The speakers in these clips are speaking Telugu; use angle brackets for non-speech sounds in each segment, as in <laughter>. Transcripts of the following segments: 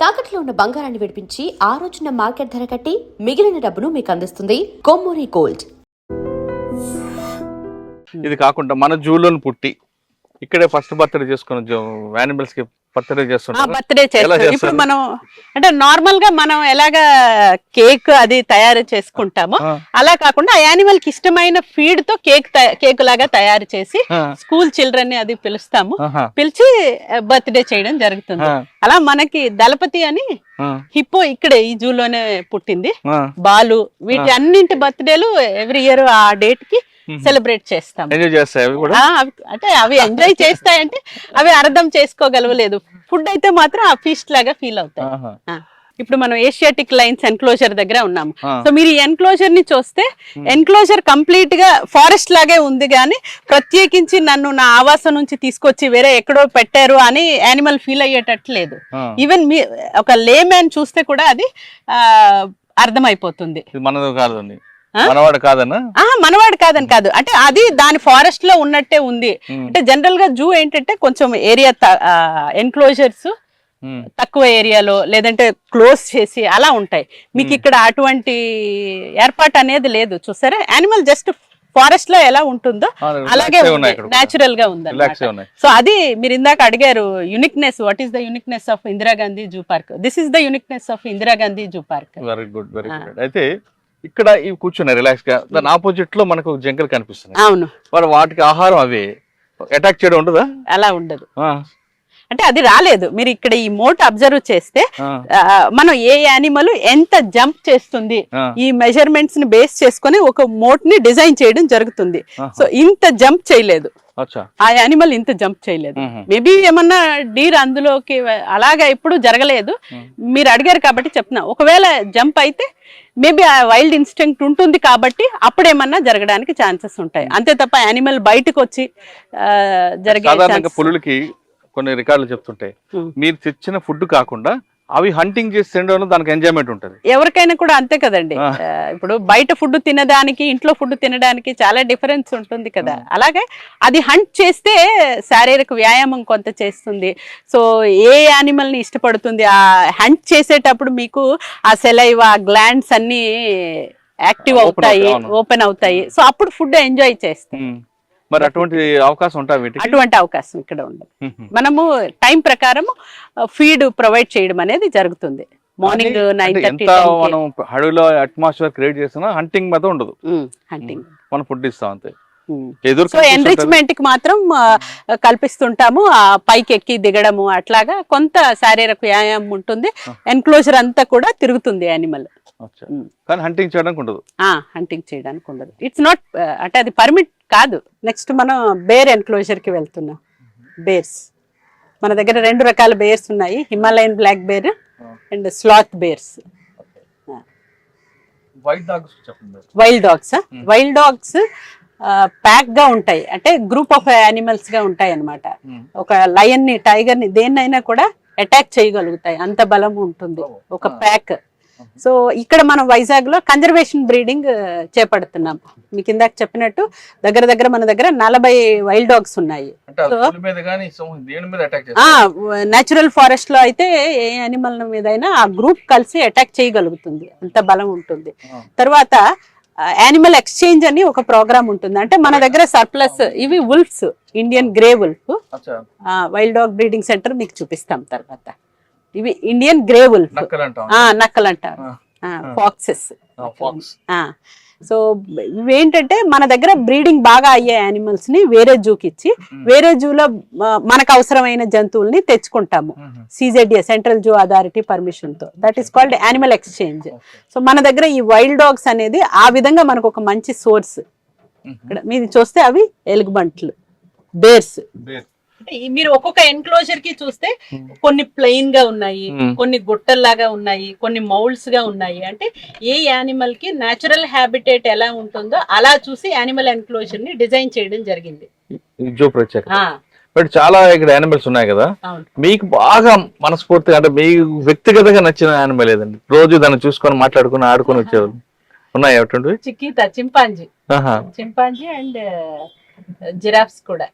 తాకట్లో ఉన్న బంగారాన్ని విడిపించి ఆ రోజున మార్కెట్ ధర కట్టి మిగిలిన డబ్బును మీకు అందిస్తుంది కొమ్మూరి గోల్డ్. ఇది కాకుండా మన జూలోని పుట్టి ఇక్కడే ఫస్ట్ బర్త్డే చేసుకున్న యానిమల్స్కి బర్త్డే చేస్తున్నారు బర్త్డే చేస్తాం? ఇప్పుడు మనం అంటే నార్మల్గా మనం ఎలాగా కేక్ అది తయారు చేసుకుంటామో అలా కాకుండా ఆ యానిమల్కి ఇష్టమైన ఫీడ్తో కేక్ కేక్ లాగా తయారు చేసి స్కూల్ చిల్డ్రన్ని అది పిలుస్తాము. పిలిచి బర్త్డే చేయడం జరుగుతుంది. అలా మనకి దళపతి అని హిప్పో ఇక్కడే ఈ జూలోనే పుట్టింది. బాలు వీటి అన్నింటి బర్త్డేలు ఎవ్రీ ఇయర్ ఆ డేట్కి సెలబ్రేట్ చేస్తాం. ఎంజాయ్ చేస్తాయి అవి కూడా? అంటే అవి ఎంజాయ్ చేస్తాయంటే అవి అర్థం చేసుకోగలవలేదు. ఫుడ్ అయితే మాత్రం ఆ ఫీస్ట్ లాగా ఫీల్ అవుతాయి. ఇప్పుడు మనం ఏషియాటిక్ లైన్స్ ఎన్క్లోజర్ దగ్గర ఉన్నాము. సో మీరు ఈ ఎన్క్లోజర్ని చూస్తే ఎన్క్లోజర్ కంప్లీట్గా ఫారెస్ట్ లాగే ఉంది కానీ ప్రత్యేకించి నన్ను నా ఆవాసం నుంచి తీసుకొచ్చి వేరే ఎక్కడో పెట్టారు అని యానిమల్ ఫీల్ అయ్యేటట్టు లేదు. ఈవెన్ మీ ఒక లే మ్యాన్ చూస్తే కూడా అది ఆ, అర్థమైపోతుంది. మనది? మనవాడు కాదన్నా ఆ మనవాడు కాదని కాదు. అంటే అది దాని ఫారెస్ట్లో ఉన్నట్టే ఉంది. అంటే జనరల్గా జూ ఏంటంటే కొంచెం ఏరియా ఎన్క్లోజర్స్ తక్కువ ఏరియాలో లేదంటే క్లోజ్ చేసి అలా ఉంటాయి. మీకు ఇక్కడ అటువంటి ఏర్పాటు అనేది లేదు. చూసారా? యానిమల్ జస్ట్ ఫారెస్ట్లో ఎలా ఉంటుందో అలాగే. నేచురల్గా ఉంది సో అది మీరు ఇందాక అడిగారు uniqueness what is the uniqueness of Indira Gandhi zoo park this is the uniqueness of Indira Gandhi zoo park very good very. Good అయితే ఇక్కడ ఇవి కూర్చున్నాయి రిలాక్స్గా దాని ఆపోజిట్లో మనకు జంకలు కనిపిస్తున్నాయి అవును. మరి వాటికి ఆహారం అవే. అటాక్ చేయడం ఉండదా? అలా ఉండదు. అంటే అది రాలేదు. మీరు ఇక్కడ ఈ మోట్ అబ్జర్వ్ చేస్తే మనం ఏ యానిమల్ ఎంత జంప్ చేస్తుంది. ఈ మెజర్మెంట్స్ని బేస్ చేసుకొని ఒక మోట్ని డిజైన్ చేయడం జరుగుతుంది. సో ఇంత జంప్ చేయలేదు. ఆ యానిమల్ ఇంత జంప్ చేయలేదు. మేబీ ఏమన్నా డీర్ అందులోకి అలాగా ఎప్పుడు జరగలేదు. మీరు అడిగారు కాబట్టి చెప్తున్నా. ఒకవేళ జంప్ అయితే మేబీ ఆ వైల్డ్ ఇన్స్టింక్ట్ ఉంటుంది కాబట్టి అప్పుడేమన్నా జరగడానికి ఛాన్సెస్ ఉంటాయి అంతే తప్ప యానిమల్ బయటకు వచ్చి ఆ, జరిగే పులులకి కొన్ని రికార్డులు చెప్తుంటాయి. మీరు తెచ్చిన ఫుడ్ కాకుండా అవి హంటింగ్ చేసి తినడం దానికి ఎంజాయ్మెంట్ ఉంటుంది. ఎవరికైనా కూడా అంతే కదండి. ఇప్పుడు బయట ఫుడ్ తినడానికి ఇంట్లో ఫుడ్ తినడానికి చాలా డిఫరెన్స్ ఉంటుంది కదా. అలాగే అది హంట్ చేస్తే శారీరక వ్యాయామం కొంత చేస్తుంది. సో ఏ యానిమల్ని ఇష్టపడుతుంది? ఆ హంట్ చేసేటప్పుడు మీకు ఆ సెలైవ్ ఆ గ్లాండ్స్ అన్ని యాక్టివ్ అవుతాయి. ఓపెన్ అవుతాయి. సో అప్పుడు ఫుడ్ ఎంజాయ్ చేస్తాం ఉమ్. మరి అటువంటి అవకాశం వీటికి? అటువంటి అవకాశం ఇక్కడ ఉండదు. మనము టైం ప్రకారం ఫీడ్ ప్రొవైడ్ చేయడం అనేది జరుగుతుంది. మార్నింగ్ నైన్ థర్టీ మనం అడవిలో అట్మాస్ఫియర్ క్రియేట్ చేసినా హంటింగ్ మాత్రం ఉండదు. హంటింగ్. మనం ఫుడ్ ఇస్తాం అంతే. సో ఎన్రిచ్మెంట్కి మాత్రం కల్పిస్తుంటాము. ఆ పైకి ఎక్కి దిగడము అట్లాగా కొంత శారీరక వ్యాయామం ఉంటుంది. ఎన్క్లోజర్ అంతా కూడా తిరుగుతుంది యానిమల్. కానీ హంటింగ్ చేయడానికి ఉండదు. హంటింగ్ చేయడానికి ఉండదు. ఇట్స్ నాట్ అంటే అది పర్మిట్ కాదు. నెక్స్ట్ మనం బేర్ ఎన్క్లోజర్కి వెళ్తున్నాం. బేర్స్. మన దగ్గర రెండు రకాల బేర్స్ ఉన్నాయి. Himalayan black bear and sloth bears. Wild dogs wild dogs ప్యాక్గా ఉంటాయి. అంటే గ్రూప్ ఆఫ్ యానిమల్స్గా ఉంటాయి అన్నమాట. ఒక లయన్ని టైగర్ని దేన్నైనా కూడా అటాక్ చేయగలుగుతాయి. అంత బలం ఉంటుంది. ఒక ప్యాక్ సో ఇక్కడ మనం వైజాగ్లో కన్జర్వేషన్ బ్రీడింగ్ చేపడుతున్నాం. మీకు ఇందాక చెప్పినట్టు దగ్గర దగ్గర మన దగ్గర నలభై వైల్డ్ డాగ్స్ ఉన్నాయి. మీద మీద నేచురల్ ఫారెస్ట్లో అయితే ఏ యానిమల్ మీదైనా ఆ గ్రూప్ కలిసి అటాక్ చేయగలుగుతుంది. అంత బలం ఉంటుంది. తర్వాత యానిమల్ ఎక్స్చేంజ్ అని ఒక ప్రోగ్రామ్ ఉంటుంది. అంటే మన దగ్గర సర్ప్లస్ ఇవి wolfs Indian grey wolf wild dog breeding centre మీకు చూపిస్తాం తర్వాత. ఇవి ఇండియన్ గ్రే వుల్ఫ్. నక్కలు అంటాం నక్కలు అంటారు. ఫాక్సెస్. ఫాక్స్. సో ఇవేంటంటే మన దగ్గర బ్రీడింగ్ బాగా అయ్యే యానిమల్స్ని వేరే జూకి ఇచ్చి వేరే జూలో మనకు అవసరమైన జంతువుల్ని తెచ్చుకుంటాము. CZA central zoo authority పర్మిషన్తో that is called animal exchange so మన దగ్గర ఈ వైల్డ్ డాగ్స్ అనేది ఆ విధంగా మనకు ఒక మంచి సోర్స్. ఇక్కడ మీరు చూస్తే అవి ఎలుగుబంట్లు బేర్స్. మీరు ఒక్కొక్క ఎన్క్లోజర్కి చూస్తే కొన్ని ప్లెయిన్గా ఉన్నాయి Hmm. కొన్ని గుట్టల్లాగా ఉన్నాయి కొన్ని మౌల్డ్స్గా ఉన్నాయి. అంటే ఏ యానిమల్కి నేచురల్ హ్యాబిటేట్ ఎలా ఉంటుందో అలా చూసి యానిమల్ ఎన్క్లోజర్ని డిజైన్ చేయడం జరిగింది. బట్ చాలా ఇక్కడ యానిమల్స్ ఉన్నాయి కదా. మీకు బాగా మనస్ఫూర్తిగా అంటే మీకు వ్యక్తిగతంగా నచ్చిన యానిమల్ ఏదండి? రోజు దాన్ని చూసుకొని మాట్లాడుకుని ఆడుకొని వచ్చేవాళ్ళు. ఉన్నాయి అటువంటివి? చిక్కీత చింపాంజీ. చింపాంజీ అండ్ జిరాఫ్స్ కూడా.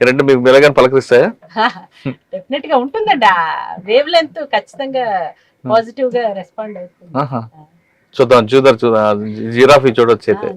రెండు మీకు మెలగాని పలకరిస్తాయా? <laughs> డెఫినెట్గా ఉంటుందండి. వేవ్ లెంత్ ఖచ్చితంగా పాజిటివ్గా రెస్పాండ్ అవుతుంది. చూద్దాం చూద్దాం చూద్దాం. జిరాఫీ చూడొచ్చు అయితే.